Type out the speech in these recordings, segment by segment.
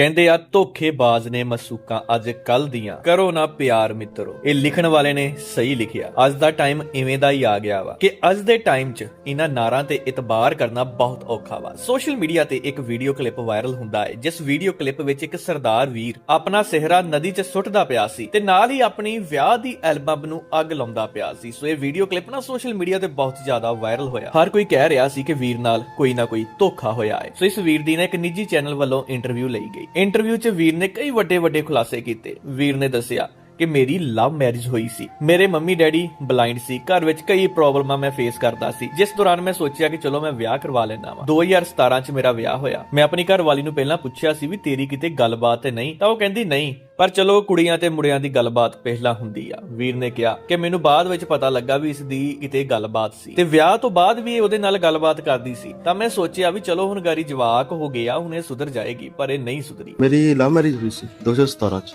ਕਹਿੰਦੇ ਆ, ਧੋਖੇਬਾਜ਼ ਨੇ ਮਸੂਕਾਂ ਅੱਜ ਕੱਲ ਦੀਆਂ। ਕਰੋ ਨਾ ਪਿਆਰ ਮਿੱਤਰੋ। ਇਹ ਲਿਖਣ ਵਾਲੇ ਨੇ ਸਹੀ ਲਿਖਿਆ। ਅੱਜ ਦਾ ਟਾਈਮ ਇਵੇਂ ਦਾ ਹੀ ਆ ਗਿਆ ਵਾ ਕਿ ਅੱਜ ਦੇ ਟਾਈਮ 'ਚ ਇਹਨਾਂ ਨਾਰਾਂ ਤੇ ਇਤਬਾਰ ਕਰਨਾ ਬਹੁਤ ਔਖਾ ਵਾ। ਸੋਸ਼ਲ ਮੀਡੀਆ ਤੇ ਇੱਕ ਵੀਡੀਓ ਕਲਿੱਪ ਵਾਇਰਲ ਹੁੰਦਾ ਹੈ, ਜਿਸ ਵੀਡੀਓ ਕਲਿੱਪ ਵਿੱਚ ਇੱਕ ਸਰਦਾਰ ਵੀਰ ਆਪਣਾ ਸਿਹਰਾ ਨਦੀ 'ਚ ਸੁੱਟਦਾ ਪਿਆ ਸੀ ਤੇ ਨਾਲ ਹੀ ਆਪਣੀ ਵਿਆਹ ਦੀ ਐਲਬਮ ਨੂੰ ਅੱਗ ਲਾਉਂਦਾ ਪਿਆ ਸੀ। ਸੋ ਇਹ ਵੀਡੀਓ ਕਲਿੱਪ ਨਾ ਸੋਸ਼ਲ ਮੀਡੀਆ ਤੇ ਬਹੁਤ ਜ਼ਿਆਦਾ ਵਾਇਰਲ ਹੋਇਆ। ਹਰ ਕੋਈ ਕਹਿ ਰਿਹਾ ਸੀ ਕਿ ਵੀਰ ਨਾਲ ਕੋਈ ਨਾ ਕੋਈ ਧੋਖਾ ਹੋਇਆ ਹੈ। ਸੋ ਇਸ ਵੀਰ ਦੀ ਨਾ ਇੱਕ ਨਿੱਜੀ ਚੈਨਲ ਵੱਲੋਂ ਇੰਟਰਵਿਊ ਲਈ ਗਈ। ਇੰਟਰਵਿਊ 'ਚ ਵੀਰ ਨੇ ਕਈ ਵੱਡੇ ਵੱਡੇ ਖੁਲਾਸੇ ਕੀਤੇ। ਵੀਰ ਨੇ ਦੱਸਿਆ ਕਿ ਮੇਰੀ ਲਵ ਮੈਰਿਜ ਹੋਈ ਸੀ। ਮੇਰੇ ਮੰਮੀ ਡੈਡੀ ਬਲਾਈਂਡ ਸੀ। ਘਰ ਵਿੱਚ ਕਈ ਪ੍ਰੋਬਲਮਾਂ ਮੈਂ ਫੇਸ ਕਰਦਾ ਸੀ। ਜਿਸ ਦੌਰਾਨ ਮੈਂ ਸੋਚਿਆ ਕਿ ਚਲੋ ਮੈਂ ਵਿਆਹ ਕਰਵਾ ਲੈਣਾ ਵਾ। 2017 ਚ ਮੇਰਾ ਵਿਆਹ ਹੋਇਆ। ਮੈਂ ਆਪਣੀ ਘਰਵਾਲੀ ਨੂੰ ਪਹਿਲਾਂ ਪੁੱਛਿਆ ਸੀ ਵੀ ਤੇਰੀ ਕਿਤੇ ਗੱਲਬਾਤ ਤੇ ਨਹੀਂ? ਤਾਂ ਉਹ ਕਹਿੰਦੀ, ਨਹੀਂ ਪਰ ਚਲੋ ਕੁੜੀਆਂ ਤੇ ਮੁੰਡਿਆਂ ਦੀ ਗੱਲਬਾਤ ਪਹਿਲਾਂ ਹੁੰਦੀ ਆ। ਵੀਰ ਨੇ ਕਿਹਾ ਕਿ ਮੈਨੂੰ ਬਾਅਦ ਵਿੱਚ ਪਤਾ ਲੱਗਾ ਵੀ ਇਸ ਦੀ ਕਿਤੇ ਗੱਲਬਾਤ ਸੀ। ਤੇ ਵਿਆਹ ਤੋਂ ਬਾਅਦ ਵੀ ਇਹ ਉਹਦੇ ਨਾਲ ਗੱਲਬਾਤ ਕਰਦੀ ਸੀ। ਤਾਂ ਮੈਂ ਸੋਚਿਆ ਵੀ ਚਲੋ ਹੁਣ ਗਾਰੀ ਜਵਾਕ ਹੋ ਗਿਆ, ਹੁਣ ਇਹ ਸੁਧਰ ਜਾਏਗੀ, ਪਰ ਇਹ ਨਹੀਂ ਸੁਧਰੀ। ਮੇਰੀ ਲਵ ਮੈਰਿਜ ਹੋਈ ਸੀ 2017 ਚ।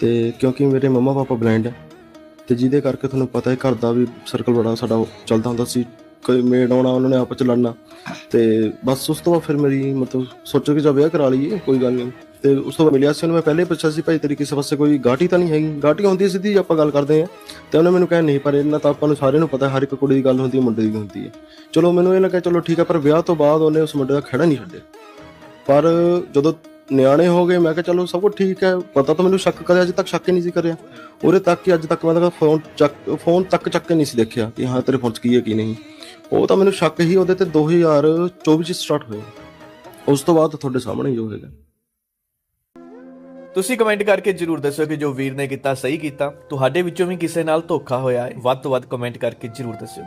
ਤੇ ਕਿਉਂਕਿ ਮੇਰੇ ਮੰਮਾ ਪਾਪਾ ਬਲਾਈਂਡ ਆ, ਤੇ ਜਿਹਦੇ ਕਰਕੇ ਤੁਹਾਨੂੰ ਪਤਾ ਹੈ ਘਰ ਦਾ ਵੀ ਸਰਕਲ ਬੜਾ ਸਾਡਾ ਚੱਲਦਾ ਹੁੰਦਾ ਸੀ। ਕੋਈ ਮੇਡ ਆਉਣਾ, ਉਹਨਾਂ ਨੇ ਆਪਸ ਚ ਲੜਨਾ। ਤੇ ਬਸ ਉਸ ਤੋਂ ਬਾਅਦ ਫਿਰ ਮੇਰੀ ਮਤਲਬ ਸੋਚੋ ਕਿ ਜਦ ਵਿਆਹ ਕਰਾ ਲਈਏ, ਕੋਈ ਗੱਲ ਨਹੀਂ। ਤੇ ਉਸ ਤੋਂ ਬਾਅਦ ਮਿਲਿਆ ਸੀ, ਉਹਨੇ ਮੈਂ ਪਹਿਲੇ ਪੁੱਛਿਆ ਸੀ, ਭਾਈ ਤੇਰੀ ਕਿਸੇ ਪਾਸੇ ਕੋਈ ਗਾਟੀ ਤਾਂ ਨਹੀਂ ਹੈਗੀ? ਗਾਟੀ ਹੁੰਦੀ ਹੈ ਸਿੱਧੀ, ਆਪਾਂ ਗੱਲ ਕਰਦੇ ਆ ਤੇ ਉਹਨੇ ਮੈਨੂੰ ਕਿਹਾ, ਨਹੀਂ ਪਰ ਇਹਨਾਂ ਤਾਂ ਆਪਾਂ ਨੂੰ ਸਾਰਿਆਂ ਨੂੰ ਪਤਾ, ਹਰ ਇੱਕ ਕੁੜੀ ਦੀ ਗੱਲ ਹੁੰਦੀ ਹੈ, ਮੁੰਡੇ ਦੀ ਹੁੰਦੀ ਹੈ। ਚਲੋ ਮੈਨੂੰ ਇਹ ਲੱਗਾ ਚਲੋ ਠੀਕ ਹੈ, ਪਰ ਵਿਆਹ ਤੋਂ ਬਾਅਦ ਉਹਨੇ ਉਸ ਮੁੰਡੇ ਦਾ ਖੜਾ ਨਹੀਂ ਛੱਡਿਆ। ਪਰ ਜਦੋਂ ਨਿਆਣੇ ਹੋ ਗਏ, ਮੈਂ ਕਿਹਾ, ਚਲੋ ਸਭ ਕੁਝ ਠੀਕ ਹੈ ਪਤਾ ਤਾਂ ਮੈਨੂੰ ਸ਼ੱਕ ਕਰਿਆ, ਅਜੇ ਤੱਕ ਸ਼ੱਕ ਹੀ ਨਹੀਂ ਸੀ ਕਰਿਆ। ਉਹਦੇ ਤੱਕ ਹੀ ਅੱਜ ਤੱਕ ਮੈਂ ਤਾਂ ਫੋਨ ਚੱਕ, ਫੋਨ ਤੱਕ ਚੱਕ ਕੇ ਨਹੀਂ ਸੀ ਦੇਖਿਆ ਕਿ ਹਾਂ, ਤੇਰੇ ਫੋਨ 'ਚ ਕੀ ਹੈ, ਕੀ ਨਹੀਂ। ਉਹ ਤਾਂ ਮੈਨੂੰ ਸ਼ੱਕ ਹੀ, ਉਹਦੇ ਤੇ 2024 ਚ ਸਟਾਰਟ ਹੋਇਆ। ਉਸ ਤੋਂ ਬਾਅਦ ਤੁਹਾਡੇ ਸਾਹਮਣੇ ਹੀ ਹੋਏਗਾ ਤੁਸੀਂ ਕਮੈਂਟ ਕਰਕੇ ਜਰੂਰ ਦੱਸੋ ਕਿ ਜੋ ਵੀਰ ਨੇ ਕੀਤਾ ਸਹੀ ਕੀਤਾ। ਤੁਹਾਡੇ ਵਿੱਚੋਂ ਵੀ ਕਿਸੇ ਨਾਲ ਧੋਖਾ ਹੋਇਆ ਹੈ, ਵੱਧ ਤੋਂ ਵੱਧ ਕਮੈਂਟ ਕਰਕੇ ਜਰੂਰ ਦੱਸਿਓ।